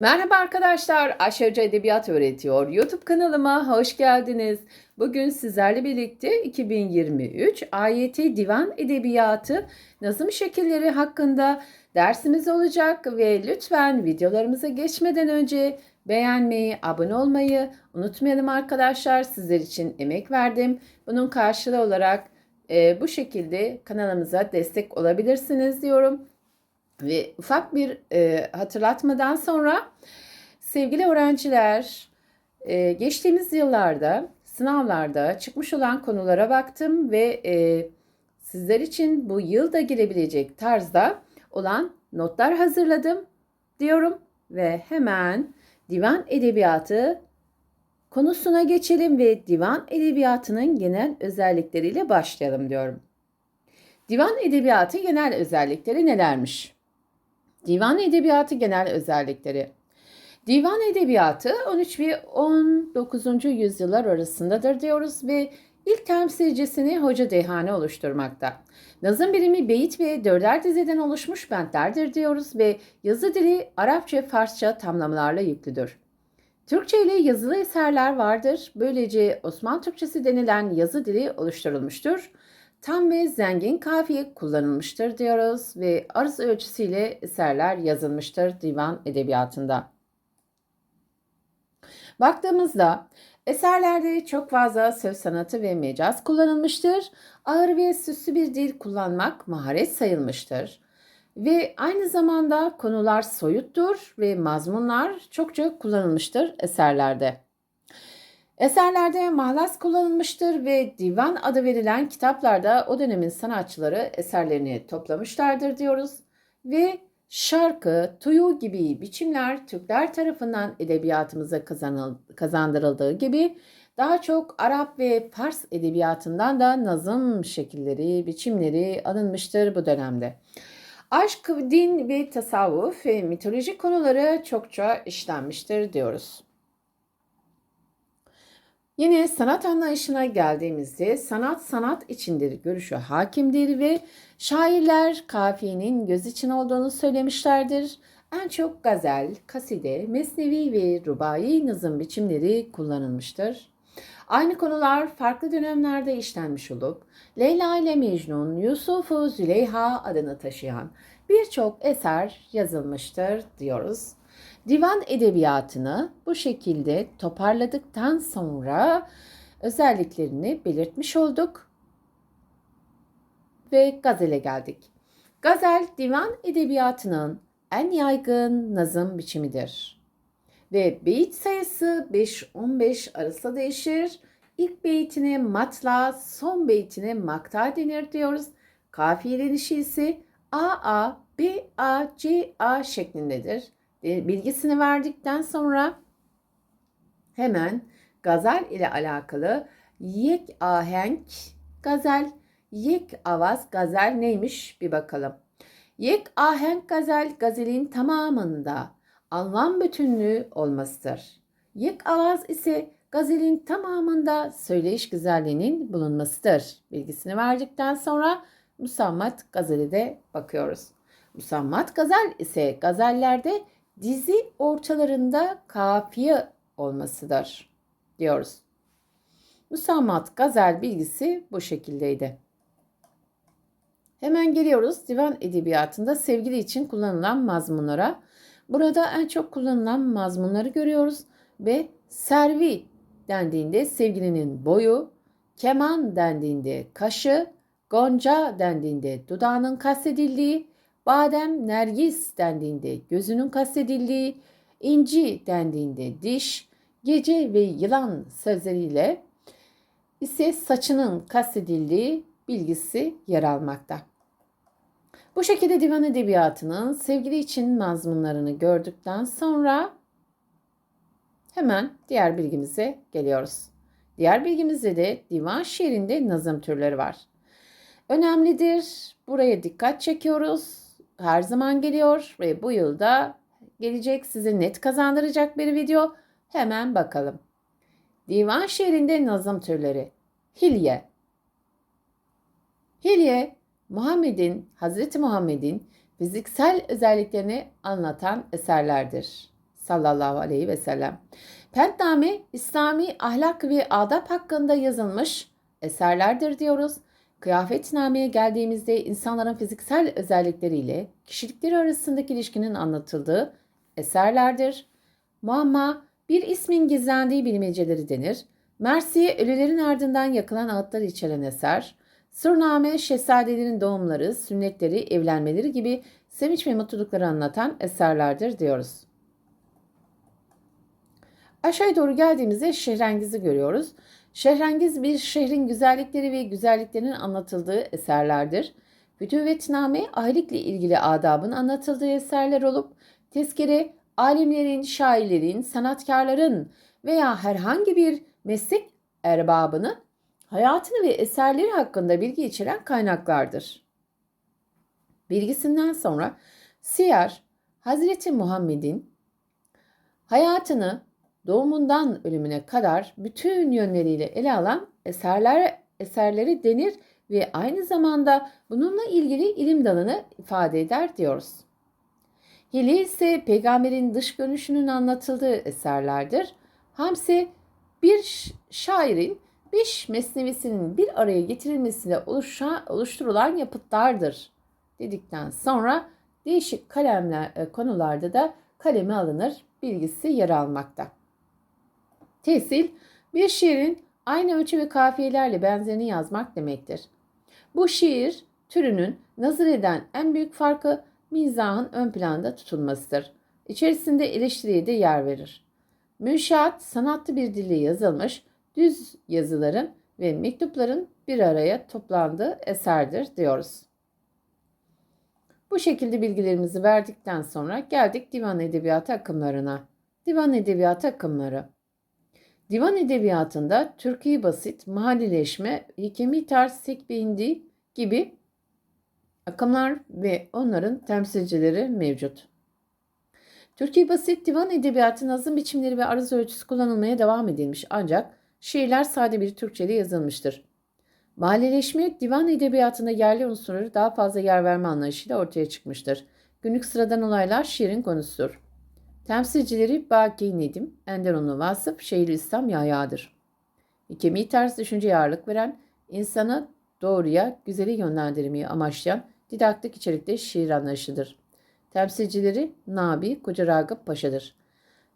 Merhaba arkadaşlar, Ayşe Hoca Edebiyat Öğretiyor. YouTube kanalıma hoş geldiniz. Bugün sizlerle birlikte 2023 AYT Divan Edebiyatı nazım şekilleri hakkında dersimiz olacak ve lütfen videolarımıza geçmeden önce beğenmeyi, abone olmayı unutmayalım arkadaşlar. Sizler için emek verdim. Bunun karşılığı olarak e, bu şekilde kanalımıza destek olabilirsiniz diyorum. Ve ufak bir e, hatırlatmadan sonra sevgili öğrenciler e, geçtiğimiz yıllarda sınavlarda çıkmış olan konulara baktım ve e, sizler için bu yılda gelebilecek tarzda olan notlar hazırladım diyorum ve hemen divan edebiyatı konusuna geçelim ve divan edebiyatının genel özellikleriyle başlayalım diyorum. Divan edebiyatı genel özellikleri nelermiş? Divan edebiyatı genel özellikleri. Divan edebiyatı 13 ve 19. yüzyıllar arasındadır diyoruz ve ilk temsilcisini Hoca Dehane oluşturmakta. Nazım birimi beyit ve dörder dizeden oluşmuş bentlerdir diyoruz ve yazı dili Arapça, Farsça tamlamalarla yüklüdür. Türkçe ile yazılı eserler vardır. Böylece Osmanlı Türkçesi denilen yazı dili oluşturulmuştur tam ve zengin kafiye kullanılmıştır diyoruz ve arz ölçüsüyle eserler yazılmıştır divan edebiyatında. Baktığımızda eserlerde çok fazla söz sanatı ve mecaz kullanılmıştır. Ağır ve süslü bir dil kullanmak maharet sayılmıştır. Ve aynı zamanda konular soyuttur ve mazmunlar çokça kullanılmıştır eserlerde. Eserlerde mahlas kullanılmıştır ve divan adı verilen kitaplarda o dönemin sanatçıları eserlerini toplamışlardır diyoruz. Ve şarkı, tuyu gibi biçimler Türkler tarafından edebiyatımıza kazandırıldığı gibi daha çok Arap ve Fars edebiyatından da nazım şekilleri, biçimleri alınmıştır bu dönemde. Aşk, din ve tasavvuf ve mitolojik konuları çokça işlenmiştir diyoruz. Yine sanat anlayışına geldiğimizde sanat sanat içindir görüşü hakimdir ve şairler kafiyenin göz için olduğunu söylemişlerdir. En çok gazel, kaside, mesnevi ve rubai nazım biçimleri kullanılmıştır. Aynı konular farklı dönemlerde işlenmiş olup Leyla ile Mecnun, Yusuf'u Züleyha adını taşıyan birçok eser yazılmıştır diyoruz. Divan edebiyatını bu şekilde toparladıktan sonra özelliklerini belirtmiş olduk ve gazele geldik. Gazel divan edebiyatının en yaygın nazım biçimidir. Ve beyit sayısı 5-15 arasında değişir. İlk beytine matla, son beytine makta denir diyoruz. Kafiyelenişi ise A, A, B, A, C, A şeklindedir. E, bilgisini verdikten sonra hemen gazel ile alakalı yek ahenk gazel, yek avaz gazel neymiş bir bakalım. Yek ahenk gazel gazelin tamamında anlam bütünlüğü olmasıdır. Yek avaz ise gazelin tamamında söyleyiş güzelliğinin bulunmasıdır. Bilgisini verdikten sonra musammat gazeli de bakıyoruz. Musammat gazel ise gazellerde dizi ortalarında kafiye olmasıdır diyoruz. Musammat gazel bilgisi bu şekildeydi. Hemen geliyoruz divan edebiyatında sevgili için kullanılan mazmunlara. Burada en çok kullanılan mazmunları görüyoruz ve servi dendiğinde sevgilinin boyu, keman dendiğinde kaşı, gonca dendiğinde dudağının kastedildiği, badem, nergis dendiğinde gözünün kastedildiği, inci dendiğinde diş, gece ve yılan sözleriyle ise saçının kastedildiği bilgisi yer almakta. Bu şekilde divan edebiyatının sevgili için mazmunlarını gördükten sonra hemen diğer bilgimize geliyoruz. Diğer bilgimizde de divan şiirinde nazım türleri var. Önemlidir. Buraya dikkat çekiyoruz her zaman geliyor ve bu yılda gelecek sizi net kazandıracak bir video. Hemen bakalım. Divan şiirinde nazım türleri. Hilye. Hilye, Muhammed'in, Hazreti Muhammed'in fiziksel özelliklerini anlatan eserlerdir. sallallahu aleyhi ve sellem. Pentname İslami ahlak ve adab hakkında yazılmış eserlerdir diyoruz. Kıyafetnameye geldiğimizde insanların fiziksel özellikleriyle kişilikleri arasındaki ilişkinin anlatıldığı eserlerdir. Muamma bir ismin gizlendiği bilmeceleri denir. Mersiye ölülerin ardından yakılan ağıtları içeren eser. Surname şehzadelerin doğumları, sünnetleri, evlenmeleri gibi sevinç ve mutlulukları anlatan eserlerdir diyoruz. Aşağıya doğru geldiğimizde Şehrengiz'i görüyoruz. Şehrengiz bir şehrin güzellikleri ve güzelliklerinin anlatıldığı eserlerdir. Fütüvvetname ahilikle ilgili adabın anlatıldığı eserler olup tezkere alimlerin, şairlerin, sanatkarların veya herhangi bir meslek erbabının hayatını ve eserleri hakkında bilgi içeren kaynaklardır. Bilgisinden sonra Siyer, Hazreti Muhammed'in hayatını doğumundan ölümüne kadar bütün yönleriyle ele alan eserler eserleri denir ve aynı zamanda bununla ilgili ilim dalını ifade eder diyoruz. Hili ise peygamberin dış görünüşünün anlatıldığı eserlerdir. Hamse bir şairin beş mesnevisinin bir araya getirilmesiyle oluşan, oluşturulan yapıtlardır dedikten sonra değişik kalemler e, konularda da kaleme alınır bilgisi yer almakta. Tesil, bir şiirin aynı ölçü ve kafiyelerle benzerini yazmak demektir. Bu şiir türünün nazır eden en büyük farkı mizahın ön planda tutulmasıdır. İçerisinde eleştiriye de yer verir. Münşaat sanatlı bir dille yazılmış düz yazıların ve mektupların bir araya toplandığı eserdir diyoruz. Bu şekilde bilgilerimizi verdikten sonra geldik divan edebiyatı akımlarına. Divan edebiyatı akımları. Divan edebiyatında Türkiye basit, mahallileşme, hikemi tarz, sekbindi gibi akımlar ve onların temsilcileri mevcut. Türkiye basit divan edebiyatı nazım biçimleri ve arız ölçüsü kullanılmaya devam edilmiş ancak şiirler sade bir Türkçe'de yazılmıştır. Mahalleleşme divan edebiyatında yerli unsurları daha fazla yer verme anlayışıyla ortaya çıkmıştır. Günlük sıradan olaylar şiirin konusudur. Temsilcileri Baki Nedim, Enderunlu Vasıf, Şeyhülislam Yahya'dır. Hikemi ters düşünce ağırlık veren, insanı doğruya, güzeli yönlendirmeyi amaçlayan didaktik içerikli şiir anlayışıdır. Temsilcileri Nabi Koca Ragıp Paşa'dır.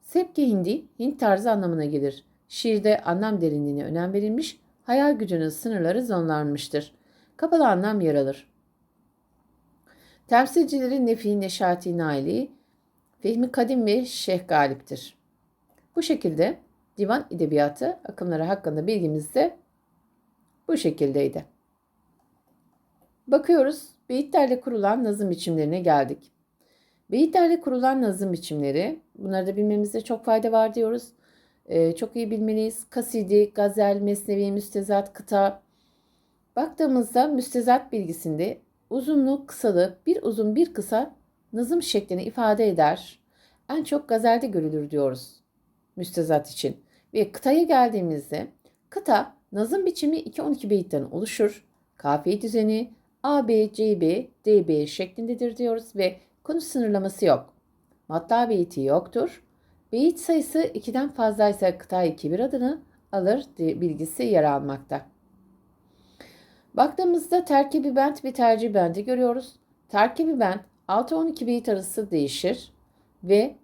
Sepki Hindi, Hint tarzı anlamına gelir. Şiirde anlam derinliğine önem verilmiş, hayal gücünün sınırları zonlanmıştır. Kapalı anlam yer alır. Temsilcileri Nefi Neşati Naili, Fehmi Kadim ve Şeyh Galip'tir. Bu şekilde divan edebiyatı akımları hakkında bilgimiz de bu şekildeydi. Bakıyoruz beyitlerle kurulan nazım biçimlerine geldik. Beyitlerle kurulan nazım biçimleri, bunları da bilmemizde çok fayda var diyoruz. Ee, çok iyi bilmeliyiz. Kasidi, gazel, mesnevi, müstezat, kıta. Baktığımızda müstezat bilgisinde uzunluk, kısalığı, bir uzun bir kısa nazım şeklini ifade eder. En çok gazelde görülür diyoruz müstezat için. Ve kıtaya geldiğimizde kıta nazım biçimi 2-12 beyitten oluşur. Kafiye düzeni A, B, C, B, D, B şeklindedir diyoruz ve konu sınırlaması yok. Matla beyti yoktur. Beyit sayısı 2'den fazlaysa kıta 2 bir adını alır bilgisi yer almakta. Baktığımızda terkibi bent bir tercih bendi görüyoruz. Terkibi bent 6-12 beyit arası değişir ve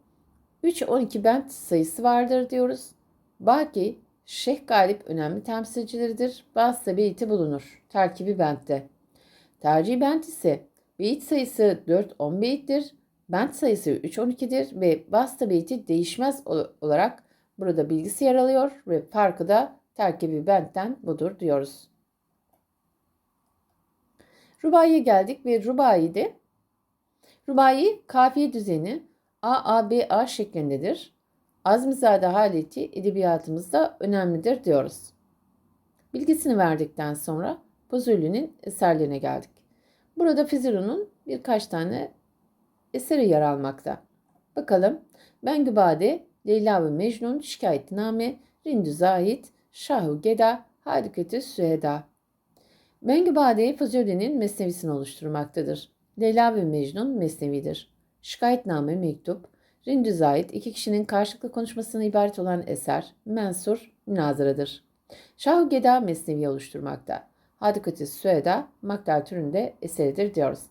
3-12 bent sayısı vardır diyoruz. Baki, Şeyh Galip önemli temsilcileridir. Bazı beyti bulunur. Terkibi bentte. Tercih bent ise beyit sayısı 4-10 beyittir. Bent sayısı 3-12'dir ve basta beyti değişmez olarak burada bilgisi yer alıyor ve farkı da terkibi bentten budur diyoruz. Rubai'ye geldik ve Rubai'de Rubai kafiye düzeni A, A, B, A şeklindedir. Azmizade haleti edebiyatımızda önemlidir diyoruz. Bilgisini verdikten sonra Fuzulü'nün eserlerine geldik. Burada Fiziru'nun birkaç tane eseri yer almakta. Bakalım Bengübade, Leyla ve Mecnun, Şikayetname, Rindü Zahid, Şahu Geda, Hadikatü Süheda. Bengübade Fuzuli'nin mesnevisini oluşturmaktadır. Leyla ve Mecnun mesnevidir. Şikayetname mektup, Rindüz'e ait iki kişinin karşılıklı konuşmasına ibaret olan eser mensur münazaradır. Şah-ı Geda mesnevi oluşturmakta. Hadikati Süeda Maktal türünde eseridir diyoruz.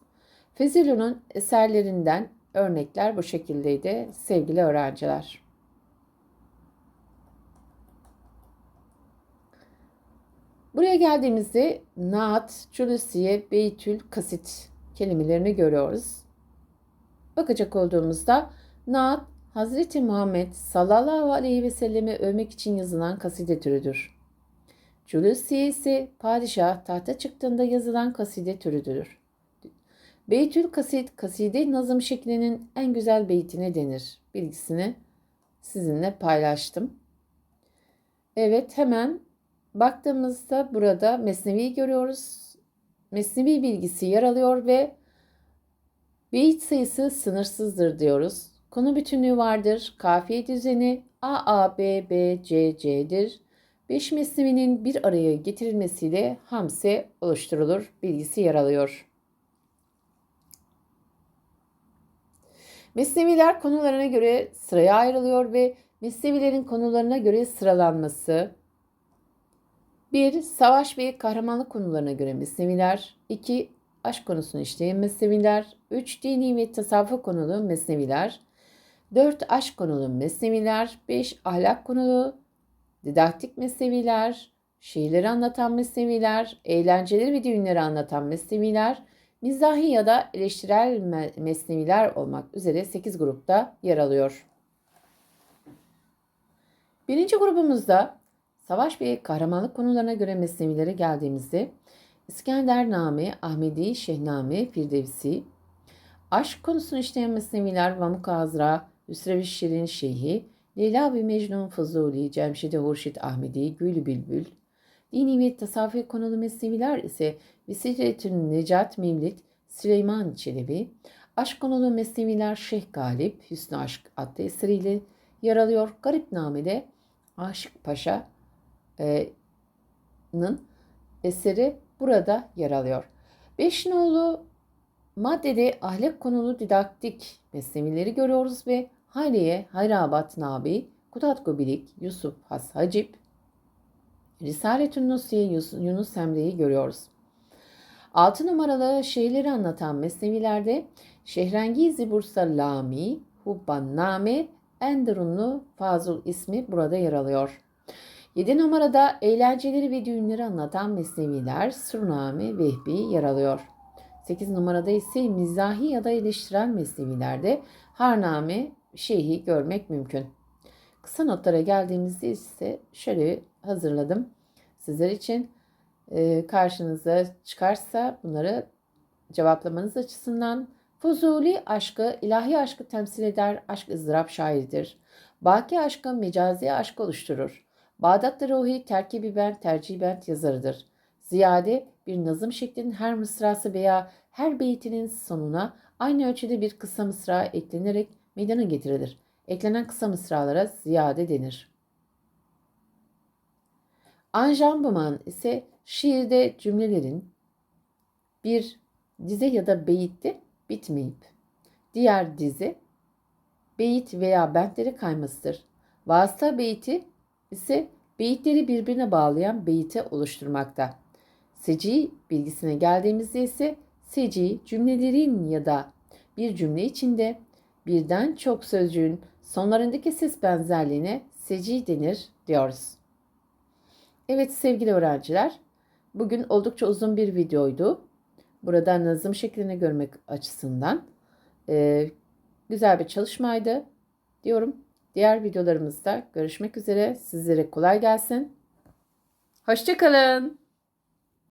Fezilun'un eserlerinden örnekler bu şekildeydi sevgili öğrenciler. Buraya geldiğimizde Naat, Culusiye, Beytül, Kasit kelimelerini görüyoruz. Bakacak olduğumuzda Naat, Hazreti Muhammed sallallahu aleyhi ve sellemi övmek için yazılan kaside türüdür. Culusiye ise padişah tahta çıktığında yazılan kaside türüdür. Beytül Kasid, kaside nazım şeklinin en güzel beytine denir. Bilgisini sizinle paylaştım. Evet hemen baktığımızda burada Mesnevi görüyoruz. Mesnevi bilgisi yer alıyor ve beyit sayısı sınırsızdır diyoruz. Konu bütünlüğü vardır. Kafiye düzeni A, A, B, B, C, C'dir. Beş mesnevinin bir araya getirilmesiyle hamse oluşturulur. Bilgisi yer alıyor. Mesneviler konularına göre sıraya ayrılıyor ve mesnevilerin konularına göre sıralanması 1. Savaş ve kahramanlık konularına göre mesneviler 2. Aşk konusunu işleyen mesneviler 3. Dini ve tasavvuf konulu mesneviler 4. Aşk konulu mesneviler 5. Ahlak konulu didaktik mesneviler şiirleri anlatan mesneviler eğlenceleri ve düğünleri anlatan mesneviler mizahi ya da eleştirel mesneviler olmak üzere 8 grupta yer alıyor. Birinci grubumuzda savaş ve kahramanlık konularına göre mesnevilere geldiğimizde İskendername, Ahmedi, Şehname, Firdevsi, aşk konusunu işleyen mesneviler Vamuk Azra, Hüsrev Şirin Şeyhi, Leyla ve Mecnun Fazuli, Cemşid Hurşit Ahmedi, Gül Bülbül, Dini ve tasavvuf konulu mesneviler ise Vesiletün Necat Mevlid, Süleyman Çelebi, aşk konulu mesneviler Şeyh Galip, Hüsnü Aşk adlı eseriyle yer alıyor. Garip Name'de Aşık Paşa'nın eseri burada yer alıyor. Beşinoğlu maddede ahlak konulu didaktik mesnevileri görüyoruz ve Hayriye, Hayrabat Nabi, Kutat Gobilik, Yusuf Has Hacip, Risaletün Nusiye Yunus Emre'yi görüyoruz. 6 numaralı şehirleri anlatan mesnevilerde Şehrengizi Bursa Lami, Hubbanname, Enderunlu Fazıl ismi burada yer alıyor. 7 numarada eğlenceleri ve düğünleri anlatan mesneviler Surname, Vehbi yer alıyor. 8 numarada ise mizahi ya da eleştirel mesnevilerde Harname, Şeyhi görmek mümkün. Kısa notlara geldiğimizde ise şöyle hazırladım sizler için. E, karşınıza çıkarsa bunları cevaplamanız açısından Fuzuli aşkı, ilahi aşkı temsil eder, aşk ızdırap şairidir. Baki aşkı mecazi aşk oluşturur. Bağdat'ta ruhi terkibi bent, tercih bent yazarıdır. Ziyade bir nazım şeklinin her mısrası veya her beytinin sonuna aynı ölçüde bir kısa mısra eklenerek meydana getirilir. Eklenen kısa mısralara ziyade denir. Anjambıman ise şiirde cümlelerin bir dize ya da beyitte bitmeyip diğer dize beyit veya bentleri kaymasıdır. Vasıta beyti ise beyitleri birbirine bağlayan beyite oluşturmakta. Seci bilgisine geldiğimizde ise seci cümlelerin ya da bir cümle içinde birden çok sözcüğün sonlarındaki ses benzerliğine seci denir diyoruz. Evet sevgili öğrenciler, bugün oldukça uzun bir videoydu. Burada nazım şeklini görmek açısından e, güzel bir çalışmaydı diyorum. Diğer videolarımızda görüşmek üzere. Sizlere kolay gelsin. Hoşçakalın.